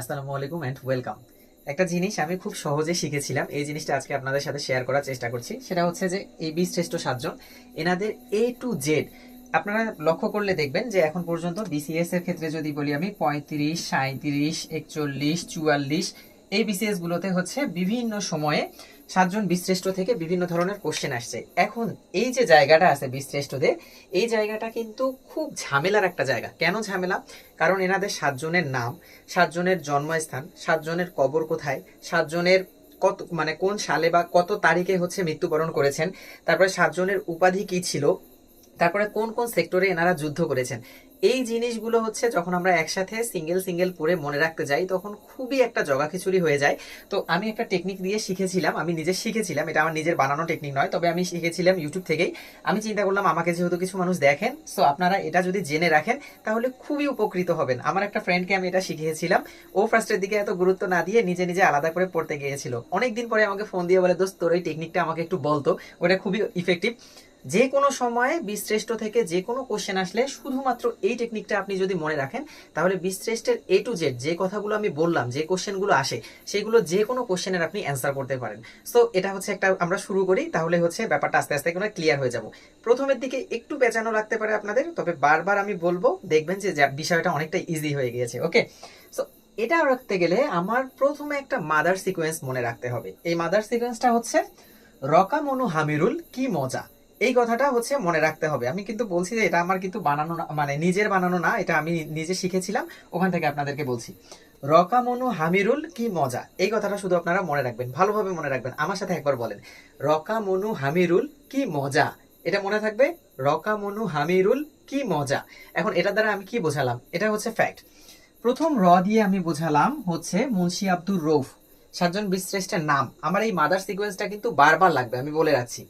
আসসালামু আলাইকুম and welcome একটা জিনিস আমি খুব সহজে শিখেছিলাম, এই জিনিসটা আজকে আপনাদের সাথে শেয়ার করার চেষ্টা করছি। সেটা হচ্ছে যে এই বি শ্রেষ্ঠ সাতজন, এনাদের এ টু জেড আপনারা লক্ষ্য করলে দেখবেন যে এখন পর্যন্ত বিসিএস এর ক্ষেত্রে যদি বলি আমি পঁয়ত্রিশ সাঁত্রিশ একচল্লিশ, চুয়াল্লিশ, এই বিসিএসগুলোতে হচ্ছে বিভিন্ন সময়ে সাতজন বিশ্রেষ্ঠ থেকে বিভিন্ন ধরনের কোশ্চেন আসছে। এখন এই যে জায়গাটা আছে বিশ্রেষ্ঠদের এই জায়গাটা কিন্তু খুব ঝামেলার একটা জায়গা। কেন ঝামেলা? কারণ এনাদের সাতজনের নাম, সাতজনের জন্মস্থান, সাতজনের কবর কোথায়, সাতজনের কত মানে কোন সালে বা কত তারিখে হচ্ছে মৃত্যুবরণ করেছেন, তারপরে সাতজনের উপাধি কি ছিল, তারপরে কোন কোন সেক্টরে এনারা যুদ্ধ করেছেন। এই জিনিসগুলো হচ্ছে যখন আমরা একসাথে সিঙ্গেল সিঙ্গেল পড়ে মনে রাখতে যাই, তখন খুবই একটা জগা খিচুড়ি হয়ে যায়। তো আমি একটা টেকনিক দিয়ে শিখেছিলাম, আমি নিজে শিখেছিলাম, এটা আমার নিজের বানানো টেকনিক নয়, তবে আমি শিখেছিলাম ইউটিউব থেকেই। আমি চিন্তা করলাম, আমাকে যেহেতু কিছু মানুষ দেখেন সো আপনারা এটা যদি জেনে রাখেন, তাহলে খুবই উপকৃত হবেন। আমার একটা ফ্রেন্ডকে আমি এটা শিখিয়েছিলাম, ও ফার্স্টের দিকে এত গুরুত্ব না দিয়ে নিজে নিজে আলাদা করে পড়তে গিয়েছিল। অনেকদিন পরে আমাকে ফোন দিয়ে বলে, দোস্ত, তোর এই টেকনিকটা আমাকে একটু বলতো। ওটা খুবই ইফেক্টিভ যে কোনো সময়ে বিশ্রেষ্ঠ থেকে যে কোনো কোশ্চেন আসলে শুধুমাত্র এই টেকনিকটা আপনি যদি মনে রাখেন, তাহলে বিশ্রেষ্ঠের এ টু জেড যে কথাগুলো আমি বললাম, যে কোশ্চেনগুলো আসে, সেগুলো যে কোনো কোশ্চেনের আপনি অ্যান্সার করতে পারেন। সো এটা হচ্ছে একটা আমরা শুরু করি, তাহলে হচ্ছে ব্যাপারটা আস্তে আস্তে করে ক্লিয়ার হয়ে যাব। প্রথমের দিকে একটু পেঁচানো লাগতে পারে আপনাদের, তবে বারবার আমি বলব, দেখবেন যে বিষয়টা অনেকটা ইজি হয়ে গিয়েছে ওকে সো এটা রাখতে গেলে আমার প্রথমে একটা মাদার সিকোয়েন্স মনে রাখতে হবে। এই মাদার সিকোয়েন্সটা হচ্ছে, রকামনু হামিরুল কি মজা? এই কথাটা হচ্ছে মনে রাখতে হবে। আমি কিন্তু বলছি যে এটা আমার কিন্তু বানানো না মানে নিজের বানানো না, এটা আমি নিজে শিখেছিলাম, ওখান থেকে আপনাদেরকে বলছি। রকামনু হামিরুল কি মজা? এই কথাটা শুধু আপনারা মনে রাখবেন, ভালোভাবে মনে রাখবেন। আমার সাথে একবার বলেন, রকামনু হামিরুল কি মজা? এটা মনে থাকবে, রকামনু হামিরুল কি মজা? এখন এটা দ্বারা আমি কি বোঝালাম? এটা হচ্ছে ফ্যাক্ট প্রথম র দিয়ে আমি বোঝালাম হচ্ছে মুন্সি আব্দুর রৌফ। সাতজন বিশ্রেষ্ঠের নাম। আমার এই মাদার সিকোয়েন্সটা কিন্তু বারবার লাগবে, আমি বলে রাখছি।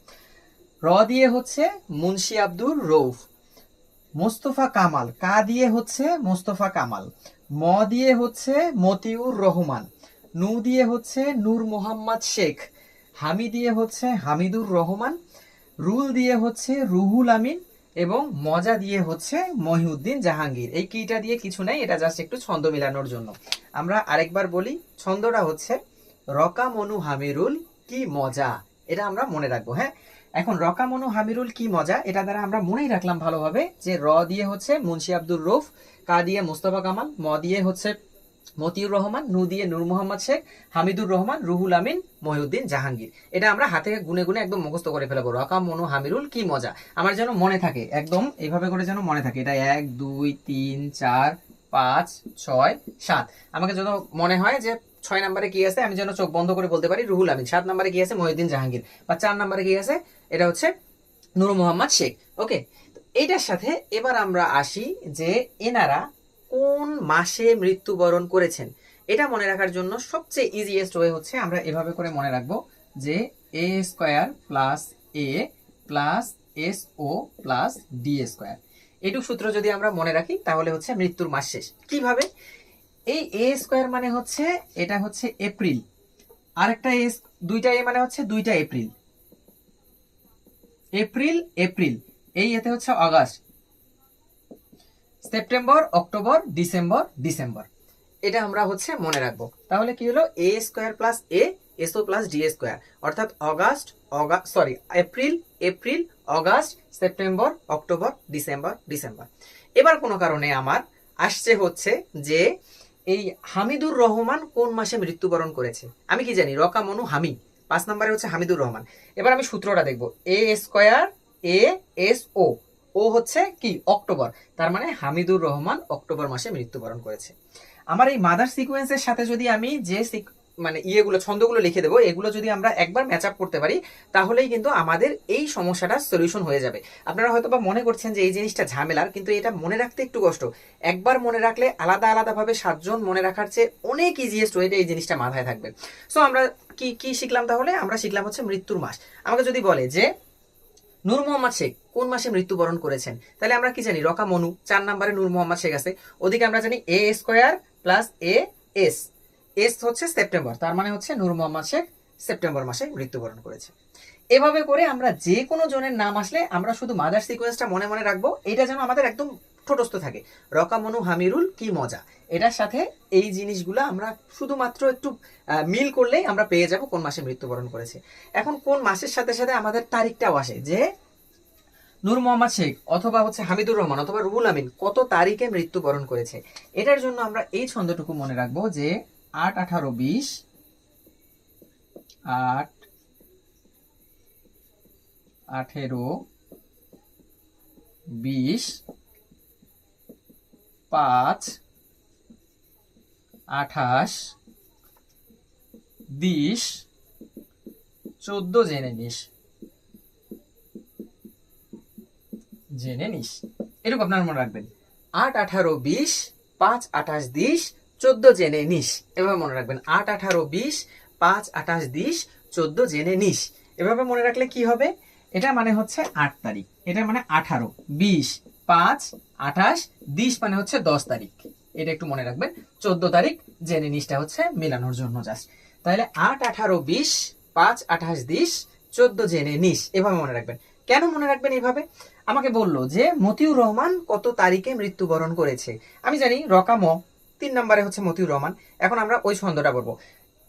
র দিয়ে হচ্ছে মুন্সি আব্দুর রৌফ মোস্তফা কামাল, কা দিয়ে হচ্ছে মোস্তফা কামাল। ম দিয়ে হচ্ছে মতিউর রহমান। নু দিয়ে হচ্ছে নূর মোহাম্মদ শেখ। হামি দিয়ে হচ্ছে হামিদুর রহমান। রুল দিয়ে হচ্ছে রুহুল আমিন এবং মজা দিয়ে হচ্ছে মহিউদ্দিন জাহাঙ্গীর। এই কিটা দিয়ে কিছু নাই, এটা জাস্ট একটু ছন্দ মিলানোর জন্য। আমরা আরেকবার বলি, ছন্দটা হচ্ছে রকামনু হামিরুল কি মজা? এটা আমরা মনে রাখব হ্যাঁ? এখন রকামনু হামিরুল কি মজা? এটা দ্বারা আমরা মনেই রাখলাম ভালোভাবে যে র দিয়ে হচ্ছে মুন্সি আব্দুর রৌফ কা দিয়ে মোস্তফা কামাল, ম দিয়ে হচ্ছে মতিউর রহমান, নু দিয়ে নূর মোহাম্মদ শেখ, হামিদুর রহমান, রুহুল আমিন, মহিউদ্দিন জাহাঙ্গীর। এটা আমরা হাতে গুনে গুনে একদম মুখস্থ করে ফেলব রকা মনু হামিরুল কি মজা? আমার যেন মনে থাকে, একদম এইভাবে করে যেন মনে থাকে, এটা এক, দুই, তিন, চার, পাঁচ, ছয়, সাত। আমাকে যেন মনে হয় যে ছয় নম্বরে কি আছে? আমি যেন চোখ বন্ধ করে বলতে পারি, রুহুল আমিন। সাত নম্বরে কি আছে? মহিউদ্দিন জাহাঙ্গীর। বা চার নম্বরে কি আছে? এটা হচ্ছে নূর মোহাম্মদ শেখ। ওকে? এইটার সাথে এবার আমরা আসি যে এনারা কোন মাসে মৃত্যুবরণ করেছেন। এটা মনে রাখার জন্য সবচেয়ে ইজিয়েস্ট ওয়ে হচ্ছে আমরা এভাবে করে মনে রাখব যে A square plus A plus S O plus D square. এইটুক সূত্র যদি আমরা মনে রাখি, তাহলে হচ্ছে মৃত্যুর মাস শেষ। কীভাবে? এই এ স্কোয়ার মানে হচ্ছে, এটা হচ্ছে এপ্রিল। আরেকটা এ দুইটা এ মানে হচ্ছে দুইটা এপ্রিল। April April. এই এতে হচ্ছে August. September, October, December December. এটা আমরা হচ্ছে মনে রাখব। তাহলে কি হলো? A square plus A SO plus D square. অর্থাৎ August August sorry April April, August, September, October, December December. এবার কোনো কারণে আমার আসছে হচ্ছে যে এই হামিদুর রহমান কোন মাসে মৃত্যুবরণ করেছে? আমি কি জানি? রকা রকামনু হামি। পাঁচ নম্বরে হচ্ছে হামিদুর রহমান। এবার আমি সূত্রটা দেখব। এ স্কোয়ার এ এস ও ও হচ্ছে কি? অক্টোবর। তার মানে হামিদুর রহমান অক্টোবর মাসে মৃত্যুবরণ করেছে। আমার এই মাদার সিকোয়েন্সের সাথে যদি আমি যে মানে ইয়েগুলো, ছন্দগুলো লিখে দেবো। এগুলো যদি আমরা একবার ম্যাচ আপ করতে পারি, তাহলেই কিন্তু আমাদের এই সমস্যাটার সলিউশন হয়ে যাবে। আপনারা হয়তো বা মনে করছেন যে এই জিনিসটা ঝামেলার, কিন্তু এটা মনে রাখতে একটু কষ্ট। একবার মনে রাখলে আলাদা আলাদাভাবে সাতজন মনে রাখার চেয়ে অনেক ইজিয়েস্ট ওয়েতে এই জিনিসটা মাথায় থাকবে। সো আমরা কি কি শিখলাম তাহলে? আমরা শিখলাম হচ্ছে মৃত্যুর মাস। আমাকে যদি বলে যে, নূর মোহাম্মদ শেখ কোন মাসে মৃত্যুবরণ করেছেন? তাহলে আমরা কি জানি? রকা মনু, চার নম্বরে নূর মোহাম্মদ শেখ আছে। ওদিকে আমরা জানি A square plus A S S হচ্ছে সেপ্টেম্বর, তার মানে হচ্ছে নূর মোহাম্মদ শেখ সেপ্টেম্বর মাসে মৃত্যুবরণ করেছে। এভাবে করে আমরা যে কোনো জনের নাম আসলে আমরা শুধু মাদার সিকোয়েন্সটা মনে মনে রাখব, এটা যেন আমাদের একদম ঠোঁটস্থ থাকে। রকামনু হামিরুল, কি মজা। এটার সাথে এই জিনিসগুলো আমরা শুধুমাত্র একটু মিল করলেই আমরা পেয়ে যাব কোন মাসে মৃত্যুবরণ করেছে। এখন কোন মাসের সাথে সাথে আমাদের তারিখটাও আসে যে নূর মোহাম্মদ শেখ অথবা হচ্ছে হামিদুর রহমান অথবা রুহুল আমিন কত তারিখে মৃত্যুবরণ করেছে। এটার জন্য আমরা এই ছন্দটুকু মনে রাখব যে আট, আঠারো, বিশ। আট, আঠেরো, বিশ। পাঁচ, আঠাশ, বিশ। চোদ্দ জেনে নিস। জেনে নিস। এরকম আপনার মনে রাখবেন। আট, আঠারো, বিশ, পাঁচ, আঠাশ দিস চোদ্দ জেনে নিস। এভাবে মনে রাখবেন। আট, আঠারো, বিশ, পাঁচ, আঠাশ দিস চোদ্দ জেনে নিস। এভাবে মনে রাখলে কি হবে? এটা মানে হচ্ছে আট তারিখ। এটা মানে আঠারো। বিশ, পাঁচ, আঠাশ দিস মানে হচ্ছে দশ তারিখ। এটা একটু মনে রাখবেন। চোদ্দ তারিখ জেনে নিসটা হচ্ছে মেলানোর জন্য যাস তাহলে আট, আঠারো, বিশ, পাঁচ, আঠাশ দিস চোদ্দ জেনে নিস। এভাবে মনে রাখবেন। কেন মনে রাখবেন এইভাবে আমাকে বলল যে মতিউর রহমান কত তারিখে মৃত্যুবরণ করেছে? আমি জানি রকাম তিন নম্বরে হচ্ছে মতিউর রহমান। এখন আমরা ওই ছন্দটা বলব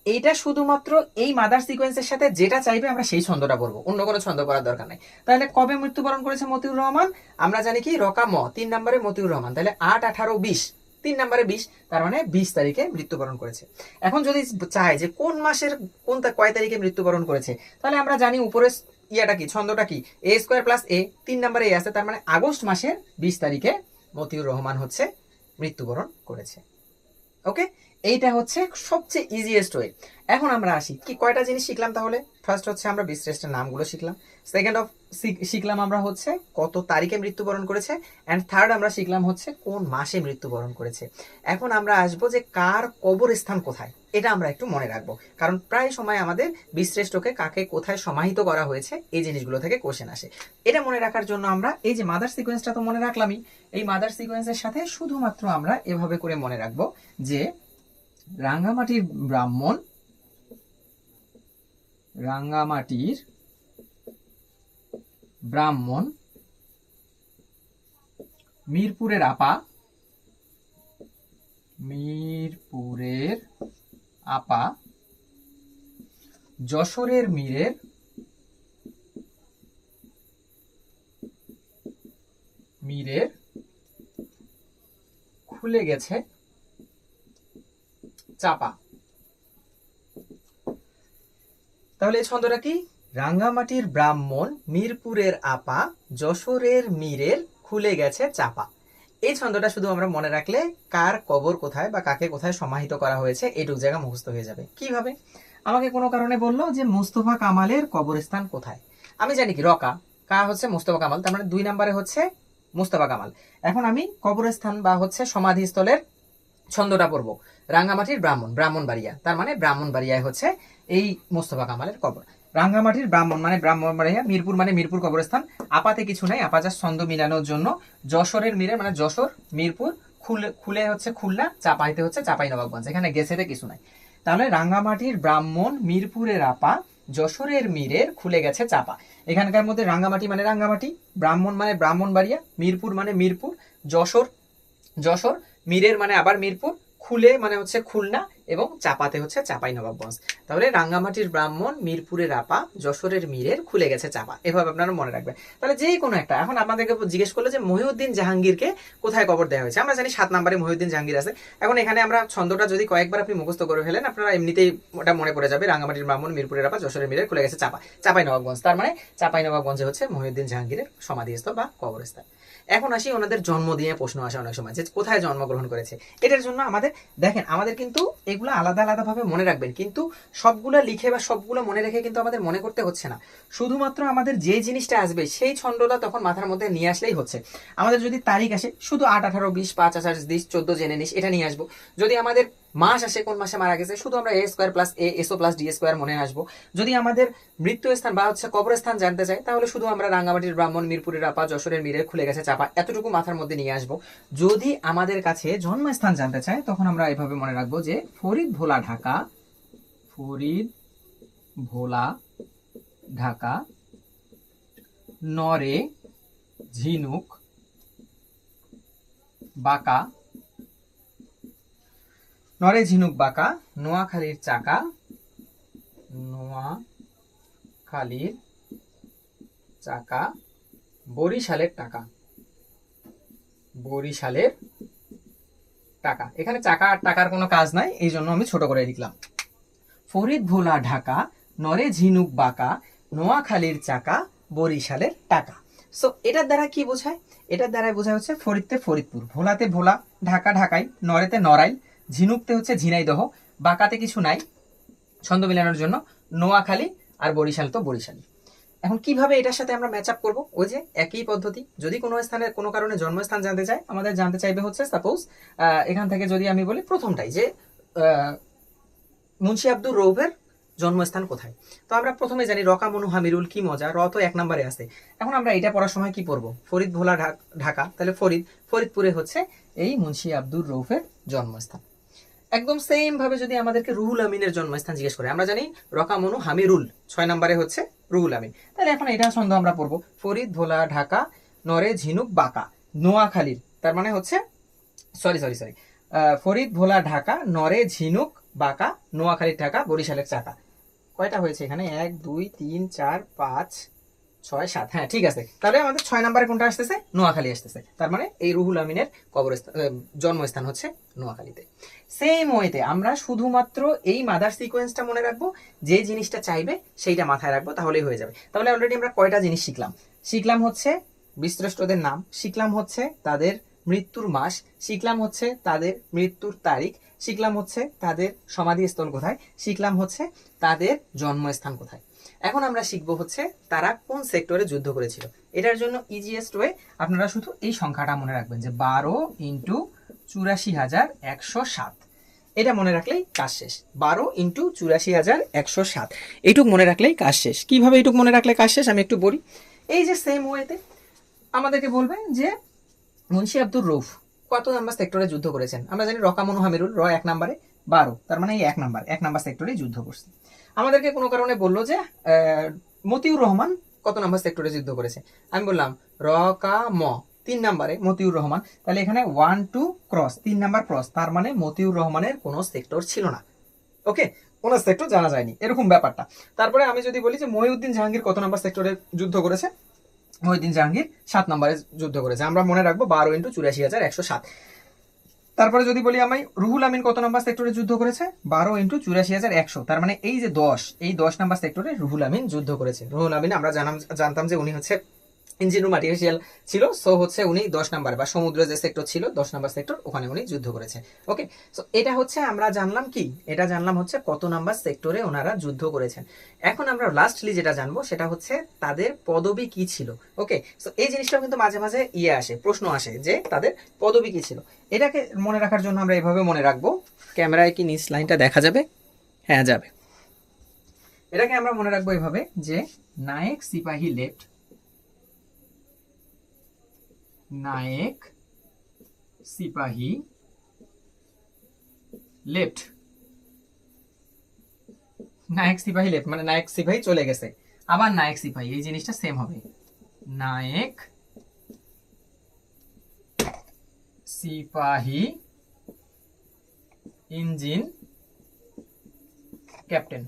এইটা শুধুমাত্র এই মাদার সিকোয়েন্সের সাথে যেটা চাইবে আমরা সেই ছন্দটা বলব অন্য কোনো ছন্দ করার দরকার নাই। তাহলে কবে মৃত্যুবরণ করেছে মতিউর রহমান? আমরা জানি কি, রকা ম, তিন নম্বরে মতিউর রহমান। তাহলে আট, আঠারো, বিশ, তিন নম্বরে বিশ, তার মানে বিশ তারিখে মৃত্যুবরণ করেছে। এখন যদি চায় যে কোন মাসের, কোন কয় তারিখে মৃত্যুবরণ করেছে, তাহলে আমরা জানি উপরে ইয়াটা কি, ছন্দটা কি এ স্কোয়ার প্লাস এ তিন নম্বরে এ আছে, তার মানে আগস্ট মাসের বিশ তারিখে মতিউর রহমান হচ্ছে মৃত্যুবরণ করেছে। ওকে এইটা হচ্ছে সবচেয়ে ইজিয়েস্ট ওয়ে এখন আমরা আসি। কি কয়টা জিনিস শিখলাম তাহলে? ফার্স্ট হচ্ছে আমরা বিশ্রেষ্ঠের নামগুলো শিখলাম। সেকেন্ড অফ শিখলাম আমরা হচ্ছে কত তারিখে মৃত্যুবরণ করেছে অ্যান্ড থার্ড আমরা শিখলাম হচ্ছে কোন মাসে মৃত্যুবরণ করেছে। এখন আমরা আসব যে কার কবরস্থান কোথায়, এটা আমরা একটু মনে রাখব। কারণ প্রায় সময় আমাদের বিশ্রেষ্ঠকে কাকে কোথায় সমাহিত করা হয়েছে, এই জিনিসগুলো থেকে কোশ্চেন আসে। এটা মনে রাখার জন্য আমরা এই যে মাদার সিকোয়েন্সটা তো মনে রাখলামই, এই মাদার সিকোয়েন্সের সাথে শুধুমাত্র আমরা এভাবে করে মনে রাখব যে রাঙ্গামাটির ব্রাহ্মণ রাঙ্গামাটির ব্রাহ্মণ, মিরপুরের আপা মিরপুরের আপা, যশোরের মীরের মীরের, খুলে গেছে চাপা। তাহলে এই ছন্দটা কি? রাঙ্গামাটির ব্রাহ্মণ মিরপুরের আপা, যশোরের মীরের খুলে গেছে চাপা। এই ছন্দটা শুধু আমরা মনে রাখলে কার কবর কোথায় বা কাকে কোথায় সমাহিত করা হয়েছে এটুক জায়গা মুখস্থ হয়ে যাবে। কীভাবে? আমাকে কোনো কারণে বলল যে মুস্তফা কামালের কবরস্থান কোথায়। আমি জানি কি, রকা। কা হচ্ছে মুস্তফা কামাল, তার মানে দুই নম্বরে হচ্ছে মুস্তফা কামাল। এখন আমি কবরস্থান বা হচ্ছে সমাধিস্থলের ছন্দটা পড়ব। রাঙ্গামাটির ব্রাহ্মণ, ব্রাহ্মণবাড়িয়া। তার মানে ব্রাহ্মণবাড়িয়ায় হচ্ছে এই মোস্তফা কামালের কবর। রাঙ্গামাটির ব্রাহ্মণ মানে ব্রাহ্মণবাড়িয়া মিরপুর মানে মিরপুর কবরস্থান। আপাতে কিছু নাই আপা যা ছন্দ মিলানোর জন্য। যশোরের মিরে মানে যশোর, মিরপুর, খুলে খুলে হচ্ছে খুলনা, চাপাইতে হচ্ছে চাপাই নবাবগঞ্জ এখানে গেছেতে কিছু নাই। তাহলে রাঙ্গামাটির ব্রাহ্মণ, মিরপুরের আপা, যশোরের মীরের খুলে গেছে চাপা। এখানকার মধ্যে রাঙ্গামাটি মানে রাঙ্গামাটি, ব্রাহ্মণ মানে ব্রাহ্মণবাড়িয়া, মিরপুর মানে মিরপুর, যশোর যশোর, মীরের মানে আবার মিরপুর, খুলে মানে হচ্ছে খুলনা এবং চাপাতে হচ্ছে চাপাই নবাবগঞ্জ। তাহলে রাঙ্গামাটির ব্রাহ্মণ, মিরপুরের আপা, যশোরের মীরের খুলে গেছে চাপা। এভাবে আপনারা মনে রাখবেন। তাহলে যে কোনো একটা, এখন আপনাদেরকে জিজ্ঞেস করল যে মহিউদ্দিন জাহাঙ্গীরকে কোথায় কবর দেওয়া হয়েছে? আমরা জানি সাত নম্বরে মহিউদ্দিন জাহাঙ্গীর আছে। এখন এখানে আমরা ছন্দটা যদি কয়েকবার আপনি মুখস্থ করে ফেলেন, আপনারা এমনিতেই ওটা মনে পড়ে যাবে, রাঙ্গামাটির ব্রাহ্মণ, মিরপুরের আপা, যশোরের মীরের খুলে গেছে চাপা। চাপাই নবাবগঞ্জ। তার মানে চাপাই নবাবগঞ্জে হচ্ছে মহিউদ্দিন জাহাঙ্গীরের সমাধিস্থল বা কবরস্থান এখন আসি ওনাদের জন্ম দিয়ে প্রশ্ন আসে অনেক সময়, যে কোথায় জন্মগ্রহণ করেছে? এটার জন্য আমাদের, দেখেন, আমাদের কিন্তু এগুলো আলাদা আলাদা ভাবে মনে রাখবেন। কিন্তু সবগুলো লিখে বা সবগুলো মনে রেখে কিন্তু আমাদের মনে করতে হচ্ছে না। শুধুমাত্র আমাদের যে জিনিসটা আসবে, সেই ছন্দটা তখন মাথার মধ্যে নিয়ে আসলেই হচ্ছে। আমাদের যদি তারিখ আসে, শুধু আট, আঠারো, বিশ, পাঁচ, আঠাশ, বিশ, চোদ্দ জেনে নিস, এটা নিয়ে আসব। যদি আমাদের মাস আসে কোন মাসে মারা গেছে, শুধু আমরা A square plus A SO plus D square মনে আসব যদি আমাদের মৃত্যু স্থান বা হচ্ছে কবরস্থান জানতে চাই, তাহলে শুধু আমরা রাঙ্গামাটির ব্রাহ্মণ, মিরপুরের আপা, যশোরের মীরের খুলে গেছে চাপা। এতটুকু মাথার মধ্যে নিয়ে আসব। যদি আমাদের কাছে জন্মস্থান জানতে চাই তখন আমরা এভাবে মনে রাখব যে ফরিদ ভোলা ঢাকা, ফরিদ ভোলা ঢাকা, নরে ঝিনুক, বাঁকা নরে ঝিনুক বাঁকা, নোয়াখালীর চাকা নোয়াখালীর চাকা, বরিশালের টাকা। বরিশালের টাকা। এখানে চাকা আর টাকার কোনো কাজ নাই, এই জন্য আমি ছোট করে লিখলাম। ফরিদ ভোলা ঢাকা, নরে ঝিনুক বাঁকা, নোয়াখালীর চাকা, বরিশালের টাকা। সো এটার দ্বারা কি বোঝায়? এটার দ্বারা বোঝায় হচ্ছে ফরিদতে ফরিদপুর। ভোলাতে ভোলা, ঢাকা ঢাকাই, নরেতে নড়াইল ঝিনুকতে হচ্ছে ঝিনাইদহ বাঁকাতে কিছু নাই, ছন্দ মিলানোর জন্য, নোয়াখালী আর বরিশাল তো বরিশালী এখন কীভাবে এটার সাথে আমরা ম্যাচ আপ করব? ওই যে একই পদ্ধতি, যদি কোনো স্থানে কোনো কারণে জন্মস্থান জানতে চাই আমাদের জানতে চাইবে হচ্ছে সাপোজ এখান থেকে যদি আমি বলি প্রথমটাই যে মুন্সি আব্দুর রৌফের জন্মস্থান কোথায়? তো আমরা প্রথমে জানি রকা মনু হামিরুল কি মজা, র তো এক নম্বরে আছে। এখন আমরা এটা পড়ার সময় কি পড়ব? ফরিদ ভোলা ঢাকা, তাহলে ফরিদ, ফরিদপুরে হচ্ছে এই মুন্সি আব্দুর রৌফের জন্মস্থান। একদম সেম ভাবে যদি আমাদেরকে রুহুল আমিনের জন্মস্থান জিজ্ঞেস করে, আমরা জানি রকামনু হামিরুল, ছয় নম্বরে হচ্ছে রুহুল আমিন। তাহলে এখন এটা ছন্দ আমরা পড়ব। ফরিদ ভোলা ঢাকা নরে ঝিনুক, বাঁকা, নোয়াখালীর, তার মানে হচ্ছে sorry sorry sorry Farid Bhola Dhaka নরে ঝিনুক, বাঁকা, নোয়াখালীর ঢাকা, বরিশালের চাকা কয়টা হয়েছে এখানে? এক, দুই, তিন, চার, পাঁচ ছয় সাত হ্যাঁ ঠিক আছে। তাহলে আমাদের ছয় নম্বরে কোনটা আসতেছে? নোয়াখালী আসতেছে। তার মানে এই রুহুল আমিনের কবরস্থান জন্মস্থান হচ্ছে নোয়াখালীতে। সেম ওয়েতে আমরা শুধুমাত্র এই মাদার সিকোয়েন্সটা মনে রাখব, যে জিনিসটা চাইবে সেইটা মাথায় রাখব, তাহলেই হয়ে যাবে। তাহলে অলরেডি আমরা কয়টা জিনিস শিখলাম? শিখলাম হচ্ছে বিশ্রেষ্ঠদের নাম, শিখলাম হচ্ছে তাদের মৃত্যুর মাস, শিখলাম হচ্ছে তাদের মৃত্যুর তারিখ, শিখলাম হচ্ছে তাদের সমাধিস্থল কোথায়, শিখলাম হচ্ছে তাদের জন্মস্থান কোথায়। এখন আমরা শিখব হচ্ছে তারা কোন সেক্টরে যুদ্ধ করেছিল। এটার জন্য ইজিয়েস্ট ওয়ে আপনারা শুধু এই সংখ্যাটা মনে রাখবেন যে বারো ইন্টু চুরাশি হাজার একশো সাত। এটা মনে রাখলেই কাজ শেষ। বারো ইন্টু চুরাশি হাজার একশো সাত। এইটুক মনে রাখলেই কাজ শেষ। কীভাবে এইটুক মনে রাখলে কাজ শেষ আমি একটু বলি। এই যে সেম ওয়েতে আমাদেরকে বলবেন যে মুন্সি আব্দুর রৌফ কত নাম্বার সেক্টরে যুদ্ধ করেছেন? আমরা জানি রকামনু হামিরুল, র এক নাম্বারে বারো। তার মানে এই এক নাম্বার এক নাম্বার সেক্টরে যুদ্ধ করছে। আমাদেরকে কোনো কারণে বলল যে মতিউর রহমান কত নাম্বার সেক্টরে যুদ্ধ করেছে? আমি বললাম, র, কা, ম, তিন নাম্বারে মতিউর রহমান। তাহলে এখানে ওয়ান টু ক্রস তিন নাম্বার ক্রস তার মানে মতিউর রহমানের কোনো সেক্টর ছিল না। ওকে কোন সেক্টর জানা যায়নি। এরকম ব্যাপারটা। তারপরে আমি যদি বলি যে, মহিউদ্দিন জাহাঙ্গীর কত নাম্বার সেক্টরে যুদ্ধ করেছে? মহিউদ্দিন জাহাঙ্গীর সাত নম্বরে যুদ্ধ করেছে। আমরা মনে রাখব বারো ইন্টু চুরাশি হাজার একশো সাত। তারপরে যদি বলি আমি, রুহুল আমিন কত নম্বর সেক্টরে যুদ্ধ করেছে? বারো ইন্টু চুরাশি হাজার একশো। তার মানে এই যে দশ, এই দশ নাম্বার সেক্টরে রুহুল আমিন যুদ্ধ করেছে। রুহুল আমিন, আমরা জানাম জানতাম যে উনি হচ্ছে ইঞ্জিন রুম আর্টিফিশিয়াল ছিল সো হচ্ছে উনি দশ নাম্বার বা সমুদ্র যে সেক্টর ছিল, দশ নাম্বার সেক্টর ওখানে উনি যুদ্ধ করেছে। ওকে সো এটা হচ্ছে আমরা জানলাম কি? এটা জানলাম হচ্ছে কত নাম্বার সেক্টরে ওনারা যুদ্ধ করেছেন। এখন আমরা লাস্টলি যেটা জানব, সেটা হচ্ছে তাদের পদবি কি ছিল? ওকে সো এই জিনিসটাও কিন্তু মাঝে মাঝে ইয়ে আসে, প্রশ্ন আসে যে তাদের পদবি কি ছিল? এটাকে মনে রাখার জন্য আমরা এভাবে মনে রাখব। ক্যামেরায় কি নিচ লাইনটা দেখা যাবে? হ্যাঁ যাবে। এটাকে আমরা মনে রাখব এভাবে যে নায়েক সিপাহী লেফট নায়েক, সিপাহী, লেফট। নায়ক, সিপাহী, লেফট মানে নায়ক, সিপাহী চলে গেছে। আবার নায়ক, সিপাহী, এই জিনিসটা সেম হবে। নায়ক, সিপাহী, ইঞ্জিন, ক্যাপ্টেন।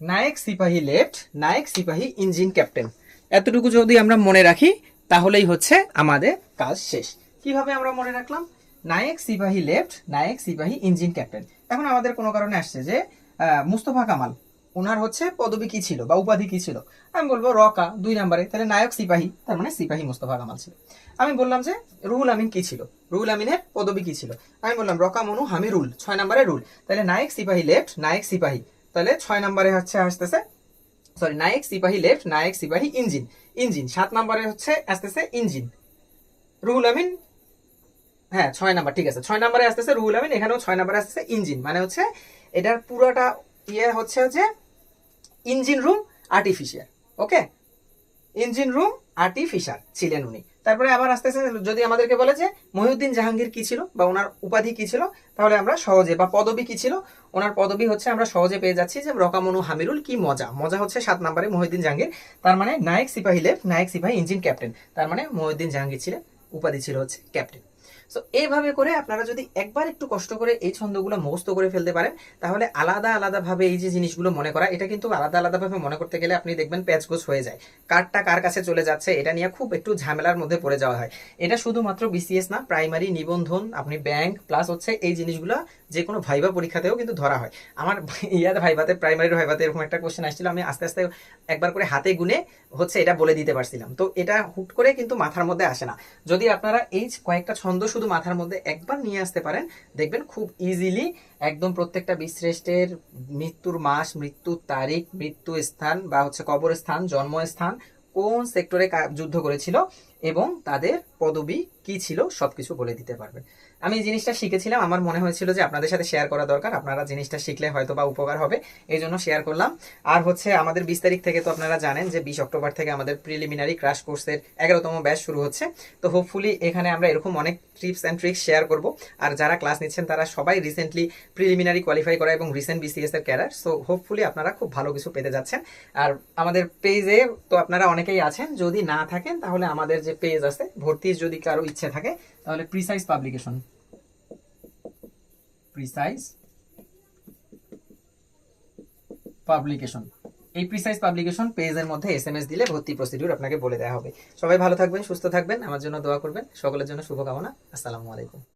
নায়ক, সিপাহী, লেফট, নায়ক, সিপাহী, ইঞ্জিন, ক্যাপ্টেন। এতটুকু যদি আমরা মনে রাখি, তাহলেই হচ্ছে আমাদের কাজ শেষ। কীভাবে আমরা মনে রাখলাম? নায়ক সিপাহী লেফট নায়ক সিপাহী ইঞ্জিন ক্যাপ্টেন এখন আমাদের কোনো কারণে আসছে যে মুস্তফা কামাল ওনার হচ্ছে পদবি কি ছিল বা উপাধি কি ছিল? আমি বলব রকা, দুই নম্বরে। তাহলে নায়ক সিপাহী, তার মানে সিপাহী মুস্তফা কামাল ছিল। আমি বললাম যে, রুহুল আমিন কি ছিল? রুহুল আমিনের পদবি কি ছিল? আমি বললাম রকা মনু হামি রুল ছয় নম্বরে রুল। তাহলে নায়ক সিপাহী লেফট নায়ক সিপাহী। তাহলে ছয় নম্বরে হচ্ছে, আসতেছে সরি নায়ক সিপাহী লেফট নায়ক সিপাহী ইঞ্জিন ইঞ্জিন সাত নম্বরে হচ্ছে, আসতেছে ইঞ্জিন রুহুল আমিন? হ্যাঁ ছয় নাম্বার, ঠিক আছে। ছয় নম্বরে আসতেছে রুহুল আমিন, এখানেও ছয় নাম্বারে আসতেছে ইঞ্জিন মানে হচ্ছে, এটার পুরোটা ইয়ে হচ্ছে যে engine room artificial okay engine room artificial ছিলেন উনি। তারপরে আবার আস্তে আস্তে যদি আমাদেরকে বলে যে মহিউদ্দিন জাহাঙ্গীর কি ছিল বা ওনার উপাধি কি ছিল, তাহলে আমরা সহজে, বা পদবি কি ছিল, ওনার পদবি হচ্ছে আমরা সহজে পেয়ে যাচ্ছি যে রকামনু হামিরুল কি মজা। মজা হচ্ছে সাত নম্বরে মহিউদ্দিন জাহাঙ্গীর, তার মানে নায়ক সিপাহী লেফ নায়ক সিপাহী ইঞ্জিন ক্যাপ্টেন। তার মানে মহিউদ্দিন জাহাঙ্গীর ছিলেন, উপাধি ছিল হচ্ছে ক্যাপ্টেন। সো এইভাবে করে আপনারা যদি একবার একটু কষ্ট করে এই ছন্দগুলো মুখস্থ করে ফেলতে পারেন, তাহলে আলাদা আলাদা ভাবে এই যে জিনিসগুলো মনে করা, এটা কিন্তু আলাদা আলাদা ভাবে মনে করতে গেলে আপনি দেখবেন প্যাচগোছ হয়ে যায়। কারটা কার কাছে চলে যাচ্ছে, এটা নিয়ে খুব একটু ঝামেলার মধ্যে পড়ে যাওয়া হয়। এটা শুধুমাত্র বিসিএস না প্রাইমারি নিবন্ধন, আপনি ব্যাংক প্লাস হচ্ছে এই জিনিসগুলো যে কোনো ভাইবা পরীক্ষাতেও কিন্তু ধরা হয়। আমার ইয়ার ভাইভাতে প্রাইমারির ভাইভাতে এরকম একটা কোশ্চেন আসছিল, আমি আস্তে আস্তে একবার করে হাতে গুনে হচ্ছে এটা বলে দিতে পারছিলাম। তো এটা হুট করে কিন্তু মাথার মধ্যে আসে না। যদি আপনারা এই কয়েকটা ছন্দ শুধু মাথার মধ্যে একবার নিয়ে আসতে পারেন। দেখবেন খুব ইজিলি একদম প্রত্যেকটা বিশ্রেষ্টের মৃত্যুর মাস, মৃত্যুর তারিখ, মৃত্যু স্থান বা হচ্ছে কবরস্থান, জন্মস্থান কোন সেক্টরে যুদ্ধ করেছিল এবং তাদের পদবি কি ছিল সবকিছু বলে দিতে পারবেন। আমি জিনিসটা শিখেছিলাম। আমার মনে হয়েছিল যে আপনাদের সাথে শেয়ার করা দরকার। আপনারা জিনিসটা শিখলে হয়তো বা উপকার হবে। এই জন্য শেয়ার করলাম। আর হচ্ছে আমাদের বিশ তারিখ থেকে তো আপনারা জানেন যে বিশ অক্টোবর থেকে আমাদের প্রিলিমিনারি ক্রাশ কোর্সের এগারোতম ব্যাস শুরু হচ্ছে। তো হোপফুলি এখানে আমরা এরকম অনেক টিপস অ্যান্ড ট্রিক্স শেয়ার করব। আর যারা ক্লাস নিচ্ছেন, তারা সবাই রিসেন্টলি প্রিলিমিনারি কোয়ালিফাই করা এবং রিসেন্ট বিসিএস এর ক্যাডার সো হোপফুলি আপনারা খুব ভালো কিছু পেতে যাচ্ছেন। আর আমাদের পেজে তো আপনারা অনেকেই আছেন। যদি না থাকেন, তাহলে আমাদের যে পেজ আছে, ভর্তির যদি কারও ইচ্ছে থাকে, তাহলে প্রিসাইজ পাবলিকেশন প্রিসাইজ পাবলিকেশন এই প্রিসাইজ পাবলিকেশন পেজের মধ্যে এস এম এস দিলে ভর্তি প্রসিডিউর আপনাকে বলে দেওয়া হবে। সবাই ভালো থাকবেন, সুস্থ থাকবেন, আমার জন্য দোয়া করবেন। সকলের জন্য শুভকামনা। আসসালামু আলাইকুম।